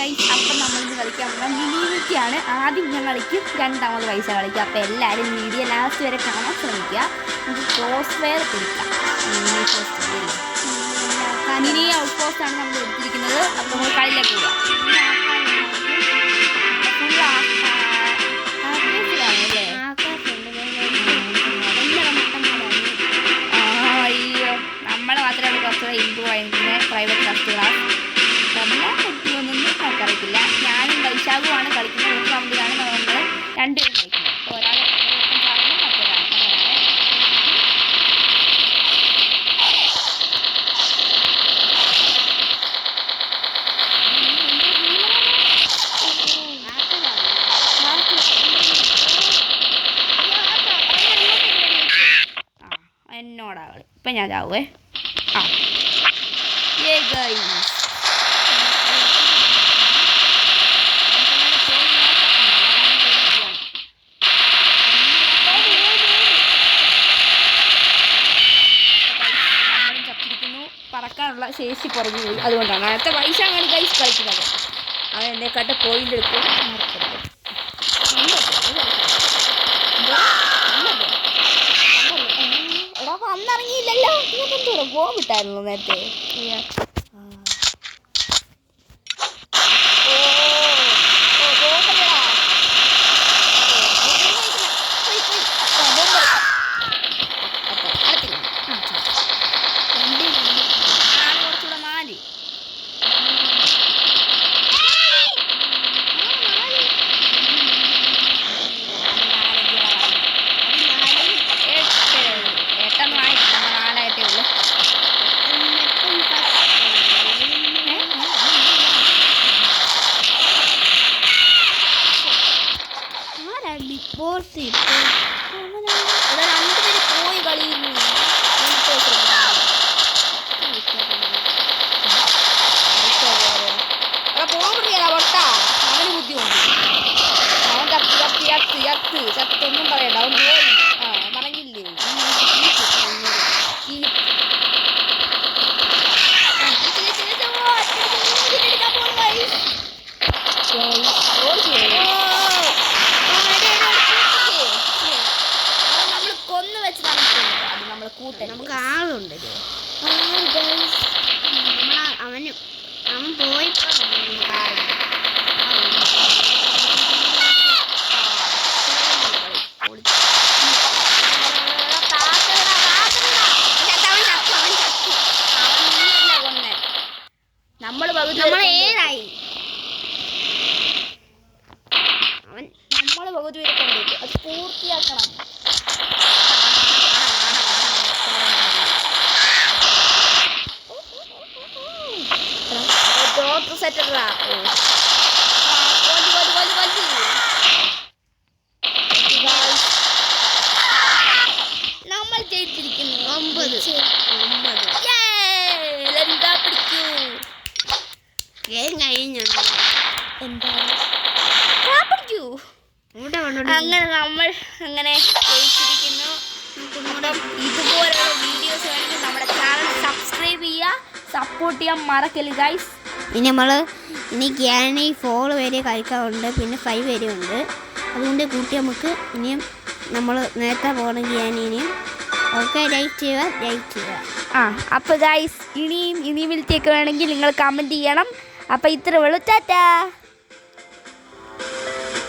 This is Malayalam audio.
ഗൈസ് അപ്പം നമ്മളിത് കളിക്കാൻ പോകുന്നത് മിനിമിറ്റിയാണ് ആദ്യം ഞാൻ കളിക്കും രണ്ടാമത് പൈസ കളിക്കുക അപ്പോൾ എല്ലാവരും വീഡിയോ ലാസ്റ്റ് വരെ കാണാൻ ശ്രമിക്കുക. നമുക്ക് ക്രോസ് വെയർ എടുക്കാം മിനി ഔട്ട് പോസ്റ്റാണ് നമ്മൾ എടുത്തിരിക്കുന്നത്. അപ്പോൾ നമ്മൾ കളിയിലേക്ക് പോവാം. രണ്ടുപേരും കളിക്കുന്നത് അപ്പോൾ ഒരാൾ എന്നോടാ കളി ഇപ്പം ഞാൻ ചാവുവേ ആ. ഏ ഗൈസ് പറക്കാനുള്ള ശേഷി കുറഞ്ഞു പോയി അതുകൊണ്ടാണ് അടുത്ത പൈസ അങ്ങനെ ഗൈസ് കളിക്കുന്നത്. അവൻ എന്നെക്കാട്ട് പോയിന്റ് എടുക്കും? എടാ എന്തോ ഗോൾ വിട്ടായിരുന്നു നേരത്തെ. ഇവിടെ രണ്ടുപേര് പോയി കളിയുന്നു. അവന് ബുദ്ധിമുണ്ട് അവൻ കത്ത് കത്ത് കത്ത് കത്ത് ചത്തൊന്നും പറയണ്ട അവൻ പോയി. കൂട്ടൻ നമുക്ക് ആളുണ്ട് അവന് അവൻ പോയപ്പോ. നമ്മൾ നമ്മൾ ഏതായി നമ്മൾ പകുതി വരെ കൊണ്ടുപോയി. അത് പൂർത്തിയാക്കണം. സെറ്ററാ. നമ്മൾ ജയിച്ചിരിക്കുന്നു. ഒമ്പത് ഒമ്പത്! ലങ്ക പിടിക്കൂ. കഴിഞ്ഞു. എന്താ പിടിക്കൂ. അങ്ങനെ നമ്മൾ അങ്ങനെ ജയിച്ചിരിക്കുന്നു. അപ്പം ഇതുപോലെയുള്ള വീഡിയോസ് വേണമെങ്കിൽ നമ്മുടെ ചാനൽ സബ്സ്ക്രൈബ് ചെയ്യുക. സപ്പോർട്ട് ചെയ്യാൻ മറക്കൽ ഗൈസ് ഇനി നമ്മൾ ഇനി ഗ്യാനി ഫോർ വരെ കളിക്കാറുണ്ട് പിന്നെ ഫൈവ് വരെ ഉണ്ട്. അതുകൊണ്ട് കൂട്ടി നമുക്ക് ഇനിയും നമ്മൾ നേരത്തെ പോകണം ഗ്യാനിനെയും ഓക്കെ ലൈക്ക് ചെയ്യുക ലൈക്ക് ചെയ്യുക. ആ അപ്പോൾ ഗൈസ് ഇനിയും ഇനിയും വിളിച്ചേക്ക് വേണമെങ്കിൽ നിങ്ങൾ കമന്റ് ചെയ്യണം. അപ്പോൾ ഇത്ര ഉള്ളൂ. ടാറ്റാ!